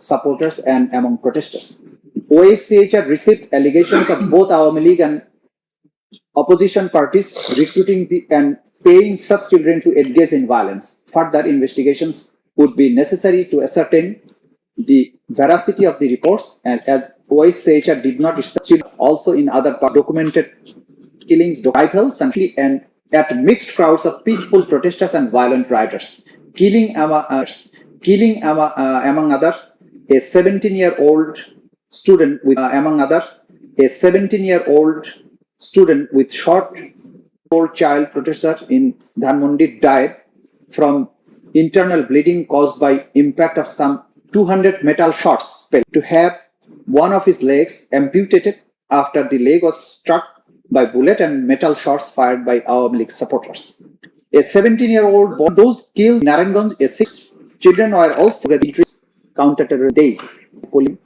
supporters and among protesters. OSCHR received allegations of both Awami League and opposition parties recruiting the, and paying such children to engage in violence. Further investigations would be necessary to ascertain the veracity of the reports and as OSCHR did not research also in other documented killings, rifles and and at mixed crowds of peaceful protesters and violent rioters, killing among, uh, killing among, uh, among others a 17-year-old student with uh, among others a 17-year-old student with short old child protester in Dhanmondi died from internal bleeding caused by impact of some 200 metal shots to have one of his legs amputated after the leg was struck by bullet and metal shots fired by Awami League supporters. A 17-year-old boy, those killed Naranganj, a six children were also the counter-terror days. Polling,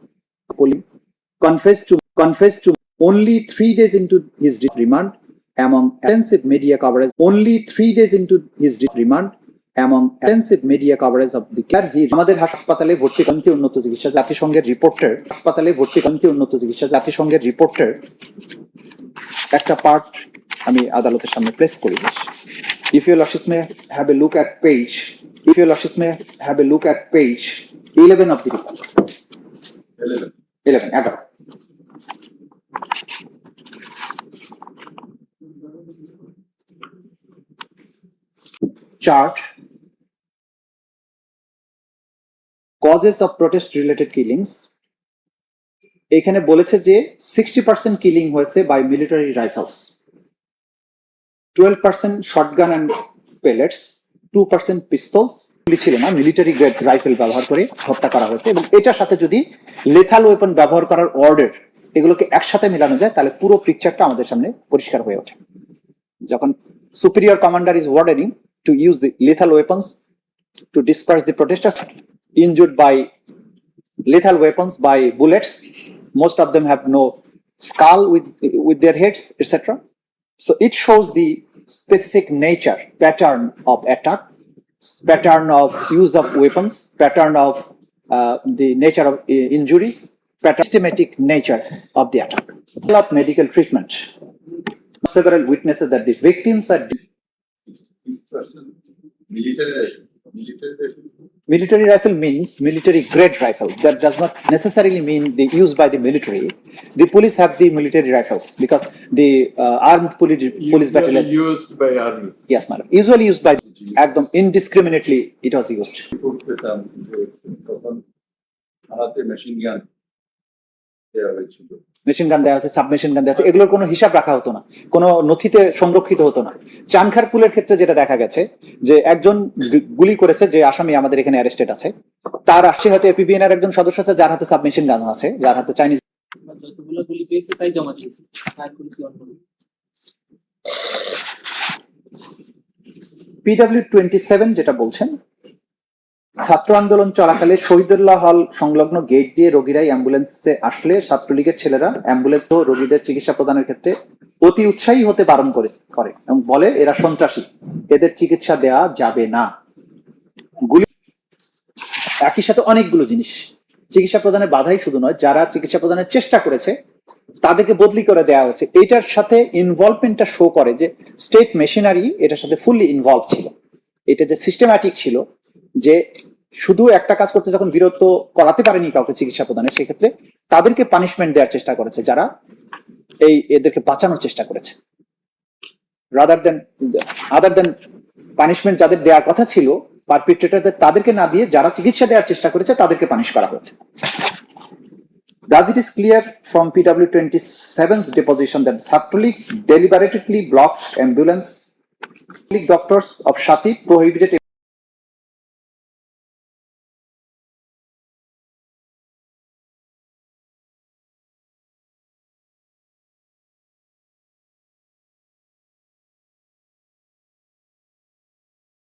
polling, confessed to confessed to only three days into his remand among extensive media coverage. Only three days into his remand among extensive media coverage of the care he আমাদের হাসপাতালে ভর্তি কনকে উন্নত চিকিৎসা জাতিসংঘের রিপোর্টের হাসপাতালে ভর্তি কনকে উন্নত চিকিৎসা জাতিসংঘের রিপোর্টের একটা পার্ট আমি আদালতের সামনে প্লেস করি if your lordship may have a look at page if your lordship may have a look at page eleven of the report eleven এগারো chart causes of protest related killings. এখানে বলেছে যে sixty percent killing হয়েছে by military rifles twelve percent shotgun and pellets two percent pistols গুলি military grade rifle ব্যবহার করে হত্যা করা হয়েছে এবং এটার সাথে যদি লেথাল ওয়েপন ব্যবহার করার অর্ডার এগুলোকে একসাথে মেলানো যায়, তাহলে পুরো পিকচারটা আমাদের সামনে পরিষ্কার হয়ে ওঠে। যখন superior commander is ordering to use the lethal weapons to disperse by lethal weapons by bullets most of them have no skull with heads et cetera it shows the specific nature pattern of attack pattern of use of weapons pattern of uh, the nature of uh, injuries pattern systematic nature of the attack of medical treatment several witnesses that the victims are Military military. military rifle means military grade rifle that does not necessarily mean the used by the military the police have the military rifles because the uh, armed police police Usually battalion Used by army. yes madam usually used by একদম indiscriminately it was used report পেতাম যে তখন হাতে machine gun দেওয়া হয়েছিল Machine gun দেওয়া হচ্ছে submachine গান দেওয়া হচ্ছে এগুলোর কোনো হিসাব রাখা হতো না। কোনো নথিতে সংরক্ষিত হতো না। চানখার পুলের ক্ষেত্রে যেটা দেখা গেছে যে একজন গুলি করেছে যে আসামি আমাদের এখানে অ্যারেস্টেড আছে তার আসছে হয়তো এপিবিএন এর একজন সদস্য আছে যার হাতে সাবমেশিন গান আছে যার হাতে চাইনিজ আমরা যতগুলো গুলি পেয়েছি তাই জমা দিয়েছি। ফায়ার করেছি অন্য পিডব্লিউ টোয়েন্টি সেভেন যেটা বলছেন ছাত্র আন্দোলন চলাকালে শহীদুল্লাহ হল সংলগ্ন গেট দিয়ে রোগীরাই অ্যাম্বুলেন্সে আসলে ছাত্রলীগের ছেলেরা অ্যাম্বুলেন্স ও রোগীদের চিকিৎসা প্রদানের ক্ষেত্রে অতি উৎসাহী হতে বারণ করে করে এবং বলে এরা সন্ত্রাসী, এদের চিকিৎসা দেওয়া যাবে না। গুলি একই সাথে অনেকগুলো জিনিস। চিকিৎসা প্রদানের বাধাই শুধু নয়, যারা চিকিৎসা প্রদানের চেষ্টা করেছে, তাদেরকে বদলি করে দেওয়া হয়েছে। এটার সাথে ইনভলভমেন্টটা শো করে যে স্টেট মেশিনারি এটার সাথে ফুললি ইনভলভ ছিল। এটা যে সিস্টেম্যাটিক ছিল যে শুধু একটা কাজ করতে যখন বিরত করাতে পারেনি কাউকে চিকিৎসা প্রদানে সেক্ষেত্রে তাদেরকে পানিশমেন্ট দেওয়ার চেষ্টা করেছে যারা এই এদেরকে বাঁচানোর চেষ্টা করেছে। রাদার দেন আদার দেন পানিশমেন্ট যাদের দেওয়ার কথা ছিল পারপিট্রেটারদের তাদেরকে না দিয়ে যারা চিকিৎসা দেওয়ার চেষ্টা করেছে তাদেরকে পানিশ করা হয়েছে। Thus, it is clear from PW 27's deposition that Satrulik deliberately blocked ambulance doctors of Shati prohibited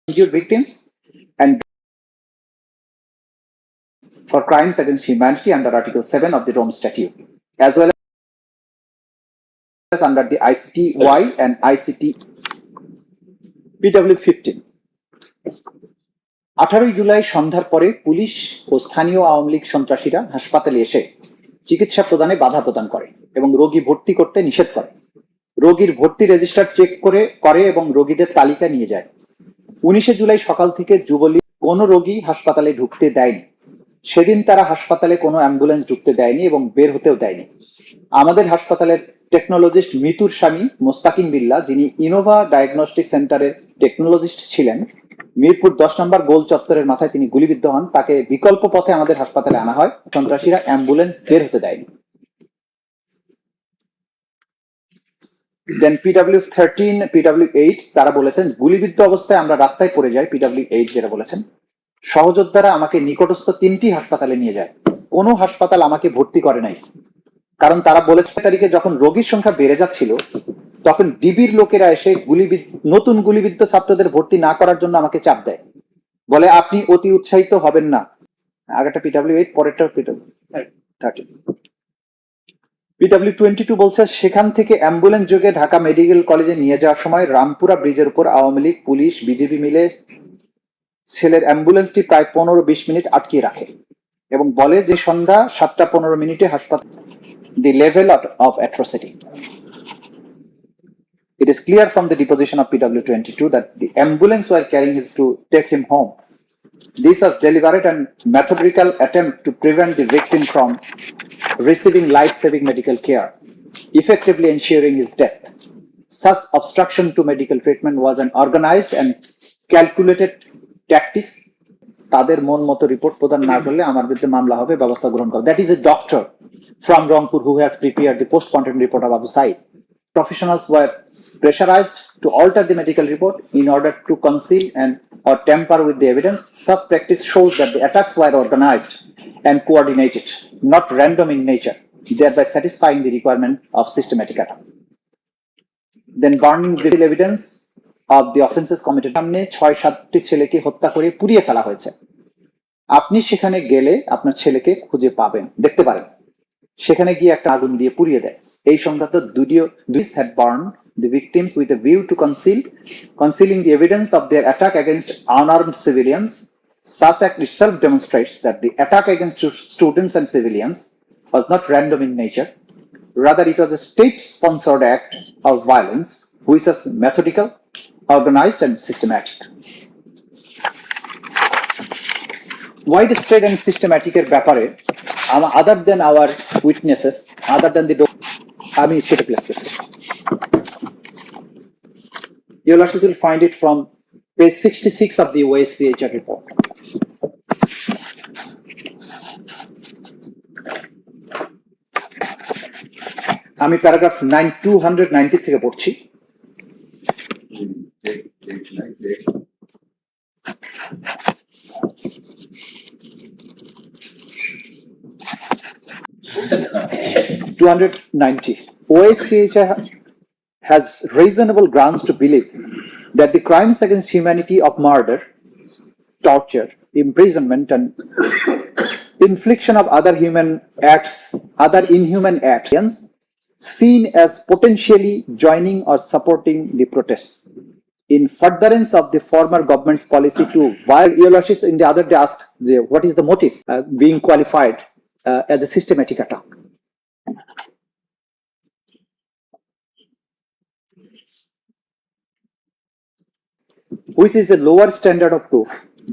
injured victims and for crimes against humanity under Article 7 of the Rome Statute, as well as under the ICTY and ICT PW 15. আঠারোই জুলাই সন্ধ্যার পরে police ও স্থানীয় আওয়ামী লীগ সন্ত্রাসীরা হাসপাতালে এসে চিকিৎসা প্রদানে বাধা প্রদান করে এবং রোগী ভর্তি করতে নিষেধ করে রোগীর ভর্তি রেজিস্টার চেক করে করে এবং রোগীদের তালিকা নিয়ে যায় উনিশে জুলাই সকাল থেকে যুবলীগ কোনো রোগী হাসপাতালে ঢুকতে দেয়নি। সেদিন তারা হাসপাতালে কোনো অ্যাম্বুলেন্স ঢুকতে দেয়নি এবং বের হতেও দেয়নি। আমাদের হাসপাতালের টেকনোলজিস্ট মিতুর স্বামী মোস্তাকিম বিল্লা, যিনি ইনোভা ডায়াগনস্টিক সেন্টারের টেকনোলজিস্ট ছিলেন, মিরপুর দশ নম্বর গোল চত্বরের মাথায় তিনি গুলিবিদ্ধ হন। তাকে বিকল্প পথে আমাদের হাসপাতালে আনা হয়। সন্ত্রাসীরা অ্যাম্বুলেন্স বের হতে দেয়নি। Then PW thirteen PW eight তারা বলেছেন, গুলিবিদ্ধ অবস্থায় আমরা রাস্তায় পড়ে যাই পিডাব্লিউ এইট যেটা বলেছেন। সহযোদ্ধারা আমাকে নিকটস্থ তিনটি হাসপাতালে নিয়ে যায়। কোনো হাসপাতাল আমাকে ভর্তি করে নাই। কারণ তারা বলেছে তারিখে যখন রোগীর সংখ্যা বেড়ে যাচ্ছিল, তখন ডিবির লোকেরা এসে গুলিবিদ্ধ, নতুন গুলিবিদ্ধ ছাত্রদের ভর্তি না করার জন্য আমাকে চাপ দেয়। বলে, আপনি অতি উৎসাহিত হবেন না। আগেটা পিডাব্লিউ এইট পরেরটা PW thirty PW twenty two বলছে সেখান থেকে অ্যাম্বুলেন্স যোগে ঢাকা মেডিকেল কলেজে নিয়ে যাওয়ার সময় রামপুরা ব্রিজের উপর আওয়ামী লীগ পুলিশ বিজেপি মিলে ছেলের অ্যাম্বুলেন্সটি প্রায় পনেরো বিশ মিনিট আটকিয়ে রাখে এবং বলে যে সন্ধ্যা সাতটা পনেরো মিনিটে হাসপাতাল level of, of atrocity. It is clear from the deposition of PW22 that the ambulance were carrying his to take him home. This was deliberate and methodical attempt to prevent the victim from receiving life-saving medical care, effectively ensuring his death. Such obstruction to medical treatment was an organized and calculated tactics তাদের মন মতো report প্রদান না করলে আমার বিরুদ্ধে মামলা হবে ব্যবস্থা গ্রহণ করা that is a doctor from Rangpur who has prepared the post-content report of Abu Said. Professionals were pressurized to alter the medical report in order to conceal and or tamper with the evidence. Such practice shows that the attacks were organized and coordinated, not random in nature, thereby satisfying the requirement of systematic attack. Then burning the evidence of the offenses committed সামনে ছয় সাতটি ছেলেকে হত্যা করে পুড়িয়ে ফেলা হয়েছে আপনি সেখানে গেলে আপনার ছেলেকে খুঁজে পাবেন দেখতে পারেন সেখানে গিয়ে একটা আগুন দিয়ে পুড়িয়ে দেয় এই সংক্রান্ত দুটিও দুই had burn the victims with a view to conceal concealing the evidence of their attack against unarmed civilians such act itself demonstrates that the attack against stu- students and civilians was not random in nature rather it was a state sponsored act of violence which was methodical organized and systematic widespread and systematic এর ব্যাপারে আদার দেন hour witnesses আদার দেন দি আমি সেটা place করছি You'll will find it from page 66 of the OSCHR report. আমি paragraph nine two hundred ninety থেকে পড়ছি Take, take, like, OSCHR has reasonable grounds to believe that the crimes against humanity of murder, torture, imprisonment, and infliction of other human acts, other inhuman acts, seen as potentially joining or supporting the protests. In furtherance of the former government's policy to violate, in the other day asked, what is the motive uh, being qualified uh, as a systematic attack? which is a lower standard of proof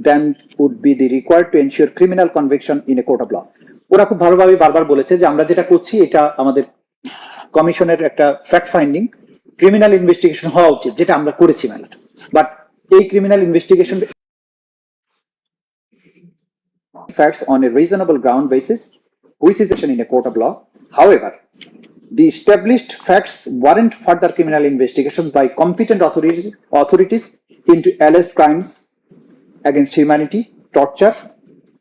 than would be the required to ensure criminal conviction in a court of law. ওরা খুব ভালোভাবে বারবার বলেছে যে আমরা যেটা করছি, এটা আমাদের কমিশনের একটা ফ্যাক্ট ফাইন্ডিং ক্রিমিনাল ইনভেস্টিগেশন হওয়া উচিত, যেটা আমরা করেছি মেলা বাট এই criminal investigation facts on a reasonable ground basis which is in a court of law however the established facts warrant further criminal investigation by competent authority authorities into alleged crimes against humanity, torture,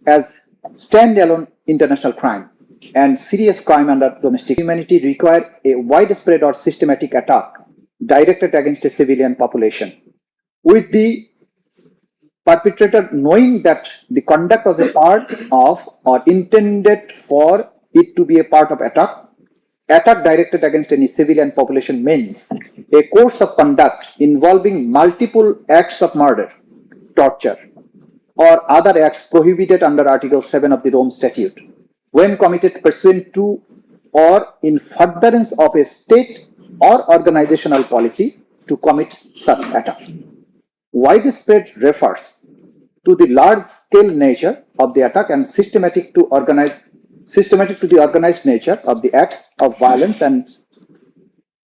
as standalone international crime and serious crime under domestic humanity require a widespread or systematic attack directed against a civilian population. With the perpetrator knowing that the conduct was a part of or intended for it to be a part of attack attack directed against any civilian population means a course of conduct involving multiple acts of murder torture or other acts prohibited under Article 7 of the Rome Statute when committed pursuant to or in furtherance of a state or organizational policy to commit such attack. Widespread refers to the large scale nature of the attack and systematic to organize systematic to the organized nature of the acts of violence and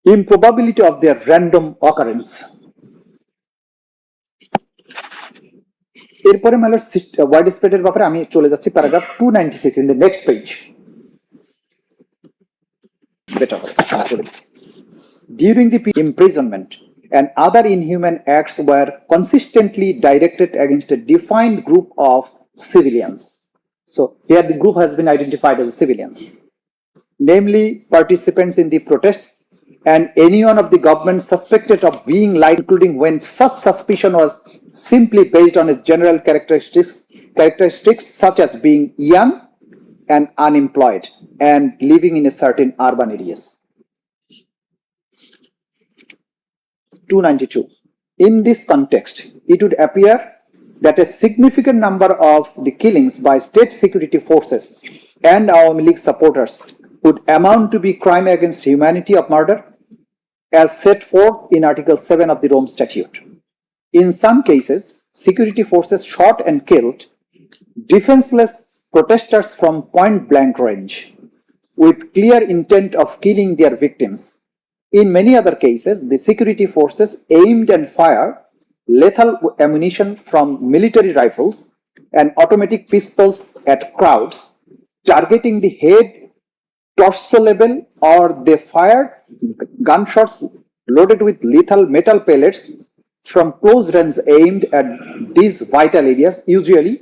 improbability of their random occurrence. এরপরে মানে wide স্প্রেডের ব্যাপারে আমি চলে যাচ্ছি paragraph two ninety six in the next page better হবে চলে গেছি during the imprisonment and other inhuman acts were consistently directed against a defined group of civilians. So here the group has been identified as civilians, namely participants in the protests and anyone of the government suspected of being like, including when such suspicion was simply based on its general characteristics, characteristics such as being young and unemployed and living in a certain urban areas. 292. In this context, it would appear that a significant number of the killings by state security forces and Awami League supporters would amount to be crime against humanity of murder as set forth in Article 7 of the Rome Statute. In some cases, security forces shot and killed defenseless protesters from point blank range with clear intent of killing their victims in many other cases, the security forces aimed and fired lethal ammunition from military rifles and automatic pistols at crowds, targeting the head, torso level, or they fired gunshots loaded with lethal metal pellets from close range aimed at these vital areas, usually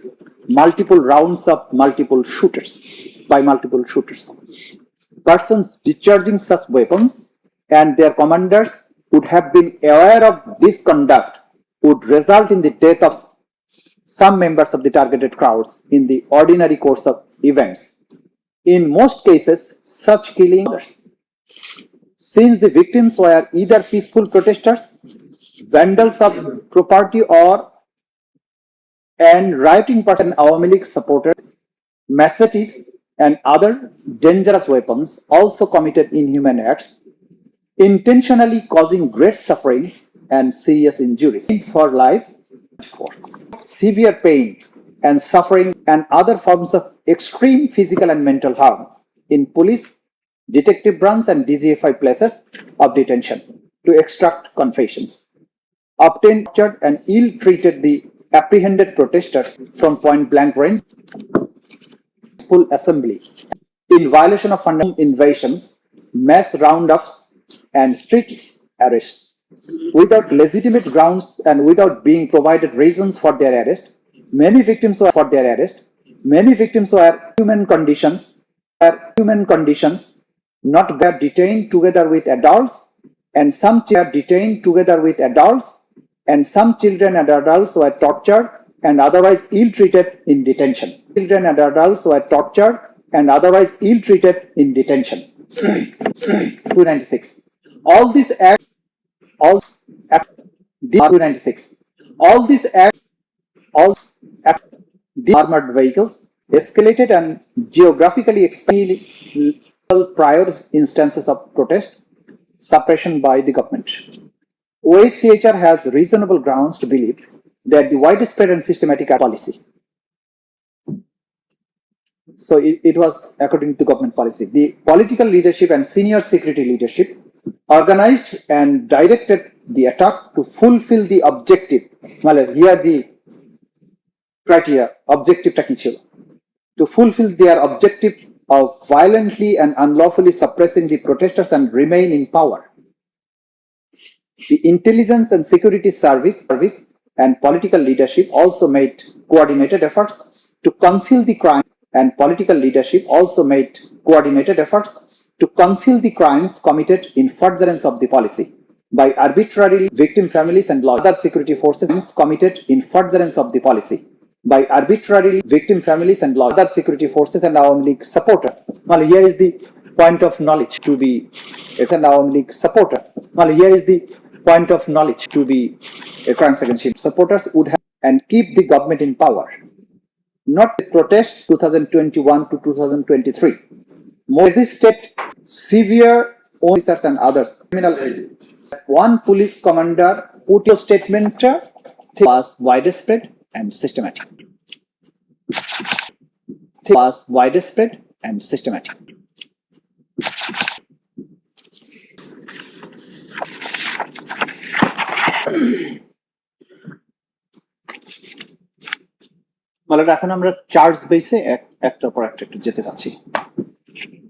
multiple rounds of multiple shooters by multiple shooters. Persons discharging such weapons and their commanders would have been aware of this conduct would result in the death of some members of the targeted crowds in the ordinary course of events. In most cases, such killing others. Since the victims were either peaceful protesters, vandals of property or and rioting person Awami League supported machetes and other dangerous weapons also committed inhuman acts intentionally causing great sufferings and serious injuries for life, for severe pain and suffering and other forms of extreme physical and mental harm in police, detective branch and DGFI places of detention to extract confessions. Obtained tortured and ill-treated the apprehended protesters from point blank range, full assembly in violation of fundamental invasions, mass roundups and street arrests. Without legitimate grounds and without being provided reasons for their arrest, many victims were for their arrest, many victims were human conditions, were human conditions, not were detained together with adults, and some were detained together with adults, and some children and adults were tortured and otherwise ill-treated in detention. Children and adults were tortured and otherwise ill-treated in detention. 296 all these acts all act the 296 all these acts all act the armored vehicles escalated and geographically expanded prior instances of protest suppression by the government. OHCHR has reasonable grounds to believe that the widespread and systematic policy so it, it was according to government policy the political leadership and senior security leadership organized and directed the attack to fulfill the objective মানে here the criteria objective টা to fulfill their objective of violently and unlawfully suppressing the protesters and remain in power the intelligence and security service service and political leadership also made coordinated efforts to conceal the crime and political leadership also made coordinated efforts to conceal the crimes committed in furtherance of the policy by arbitrarily victim families and other security forces committed in furtherance of the policy by arbitrarily victim families and other security forces and Awami League supporter. Well, here is the point of knowledge to be it's an Awami League supporter. Well, here is the point of knowledge to be a crimes against him. Supporters would have and keep the government in power. Not the protests 2021 to 2023. Severe officers and others. Criminal. One police commander put your statement uh, was widespread and systematic. Was widespread and systematic. বলে এখন আমরা charge বেসে একটার পর একটা একটু যেতে চাচ্ছি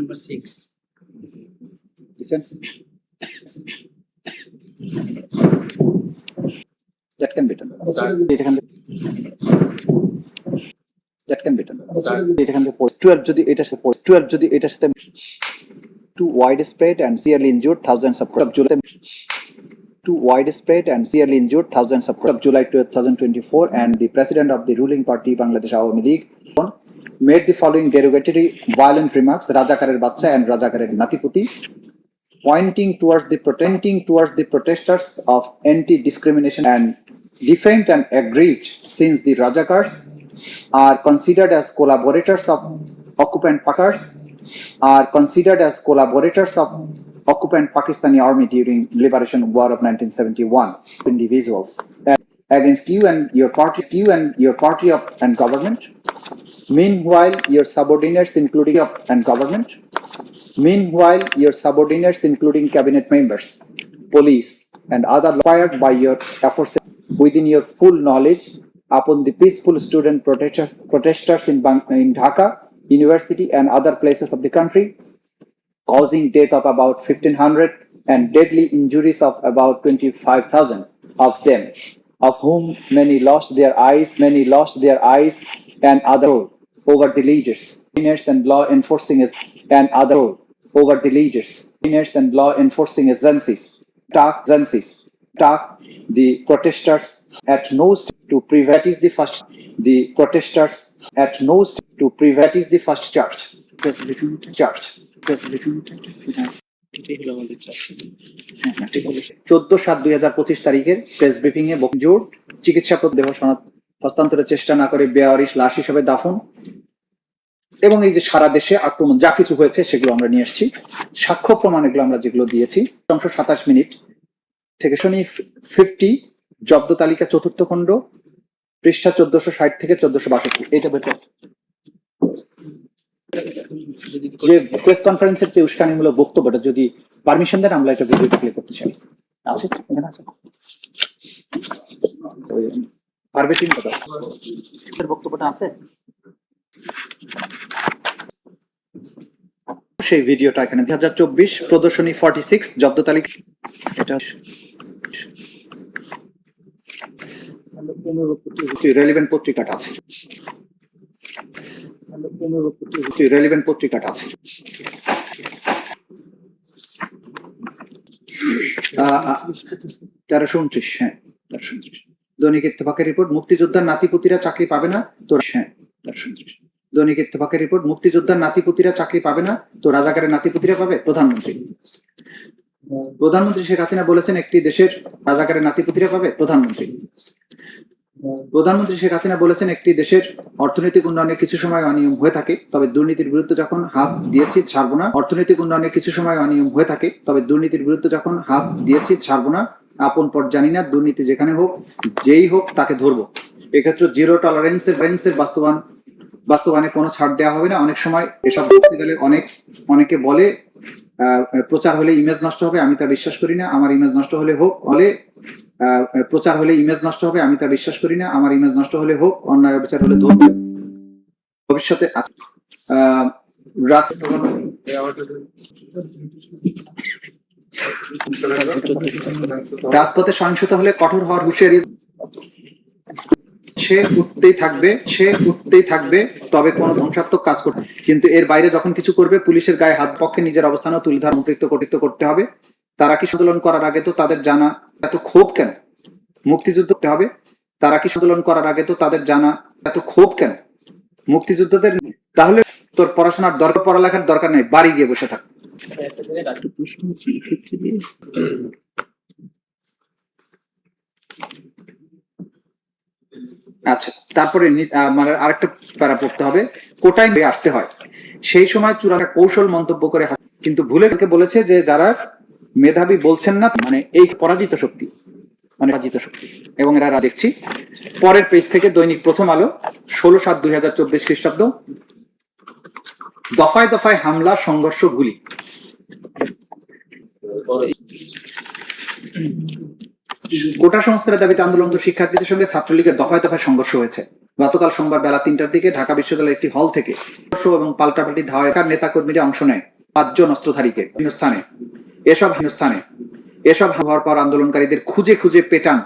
Number six. Listen. That can be done. এটা এখান থেকে that can be done. এটা এখান থেকে পড়ে- 12 যদি এটার সাথে পড়ে- 12 যদি এটার সাথে too widespread and severely injured thousands of of July too widespread and severely injured thousands of of July 2024 and the president of the ruling party Bangladesh Awami League made the following derogatory violent remarks. Rajakarer Bacha and Rajakarer Natipati pointing towards the pretending towards the protesters of anti-discrimination and defamed and aggrieved since the Rajakars are considered as collaborators of occupant Pakars are considered as collaborators of occupant Pakistani army during liberation war of 1971 individuals uh, against you and your party you and your party of and government meanwhile your subordinates including and government. Meanwhile, your subordinates, including cabinet members, police, and other fired by your efforts within your full knowledge upon the peaceful student protester- protesters in, in Dhaka University and other places of the country, causing death of about 1,500 and deadly injuries of about 25,000 of them, of whom many lost their eyes, many lost their eyes and other over the leaders, Cleaners and law enforcing is and other role over the leaders, Cleaners and law enforcing agencies, talk agencies, talk the protesters at no to prevent is the first the protesters at no to prevent is the first charge. Charge. এটাই হলো আমাদের charge চোদ্দ সাত দুই হাজার পঁচিশ তারিখের press briefing এ জোর চিকিৎসা দেহ হস্তান্তরের চেষ্টা না করে বেআরিশ লাশ হিসেবে দাফন এবং এই যে সারা দেশে আক্রমণ, যা কিছু হয়েছে সেগুলো আমরা নিয়ে এসেছি সাক্ষ্য প্রমাণ এগুলো আমরা যেগুলো দিয়েছি, অংশ সাতাশ মিনিট। থেকে শনি, ফিফটি, জব্দ তালিকা চতুর্থ খণ্ড, পৃষ্ঠা চোদ্দশো ষাট থেকে চোদ্দশো বাষট্টি। এটা বেতন যে প্রেস কনফারেন্সের যে উস্কানিমূলক বক্তব্যটা, যদি পারমিশন দেন, আমরা এটা ভিডিও প্লে করতে চাই। আছে? এখানে আছে? পারবে তিন কথা বক্তব্যটা আছে? সেই ভিডিওটা এখানে। দুই হাজার চব্বিশ প্রদর্শনী ফর্টি সিক্স জব্দ তালিকা। এটা পত্রিকাটা তেরোশো উনত্রিশ হ্যাঁ দৈনিক রিপোর্ট মুক্তিযোদ্ধার নাতিপুতিরা চাকরি পাবে না তো হ্যাঁ তেরোশো দৈনিক ইত্তেফাকের রিপোর্ট মুক্তিযোদ্ধার নাতিপুতিরা চাকরি পাবে না, তো রাজাকারের নাতিপুতিরা পাবে? প্রধানমন্ত্রী। প্রধানমন্ত্রী শেখ হাসিনা বলেছেন একটি দেশের রাজাকারের নাতিপুতিরা পাবে, প্রধানমন্ত্রী। প্রধানমন্ত্রী শেখ হাসিনা বলেছেন একটি দেশের অর্থনৈতিক উন্নয়নে কিছু সময় অনিয়ম হয়ে থাকে, তবে দুর্নীতির বিরুদ্ধে যখন হাত দিয়েছি, ছাড়বো না। অর্থনৈতিক উন্নয়নে কিছু সময় অনিয়ম হয়ে থাকে, তবে দুর্নীতির বিরুদ্ধে যখন হাত দিয়েছি, ছাড়বো না। আপন পর জানি না, দুর্নীতি যেখানে হোক, যেই হোক, তাকে ধরবো। এক্ষেত্রে জিরো টলারেন্সের রেন্সের বাস্তবায়ন বাস্তবায়নে কোনো ছাড় দেওয়া হবে না। অনেক সময় এসব গেলে অনেক, অনেকে বলে প্রচার হলে ইমেজ নষ্ট হবে, আমি তা বিশ্বাস করি না। আমার ইমেজ নষ্ট হলে হোক হলে প্রচার হলে ইমেজ নষ্ট হবে, আমি তা বিশ্বাস করি না। আমার ইমেজ নষ্ট হলে হোক, অন্যায় বিচার হলে ধরবে। ভবিষ্যতে রাজপথে সহিংসতা হলে কঠোর হওয়ার হুঁশিয়ারি সে উঠতেই থাকবে, সে উঠতেই থাকবে, তবে কোনো ধ্বংসাত্মক কাজ করবে কিন্তু এর বাইরে যখন কিছু করবে, পুলিশের গায়ে হাত পক্ষে নিজের অবস্থানও তুলে ধরা সম্পৃক্ত কর্তৃত্ব করতে হবে। তারা কি আন্দোলন করার আগে তো তাদের জানা এত ক্ষোভ কেন? মুক্তিযুদ্ধ করতে হবে। তারা কি আন্দোলন করার আগে তো তাদের জানা এত ক্ষোভ কেন? মুক্তিযুদ্ধদের তাহলে তোর পড়াশোনার দরকার, পড়ালেখার দরকার নেই, বাড়ি গিয়ে বসে থাক। প্রশ্ন হচ্ছে আচ্ছা তারপরে মানে আরেকটা প্যারা পড়তে হবে। কোটায় আসতে হয়। সেই সময় চূড়ান্ত কৌশল মন্তব্য করে কিন্তু ভুলে বলেছে যে যারা মেধাবী বলছেন না মানে এই পরাজিত শক্তি মানে পরাজিত শক্তি। এবং এরা দেখছি। পরের পেজ থেকে দৈনিক প্রথম আলো, ষোলো সাত দুই হাজার চব্বিশ খ্রিস্টাব্দ। দফায় দফায় হামলা, সংঘর্ষ, গুলি। কোটা সংস্কারের দাবিতে আন্দোলনরত শিক্ষার্থীদের সঙ্গে ছাত্রলীগের দফায় দফায় সংঘর্ষ হয়েছে। গতকাল সোমবার বেলা তিনটার দিকে ঢাকা বিশ্ববিদ্যালয়ের একটি হল থেকে এবং পাল্টাপাল্টি ধাওয়াকার নেতা কর্মীরা অংশ নেয় পাঁচজন অস্ত্রধারীকে স্থানে এসব স্থানে এসব হওয়ার পর আন্দোলনকারীদের খুঁজে খুঁজে পেটান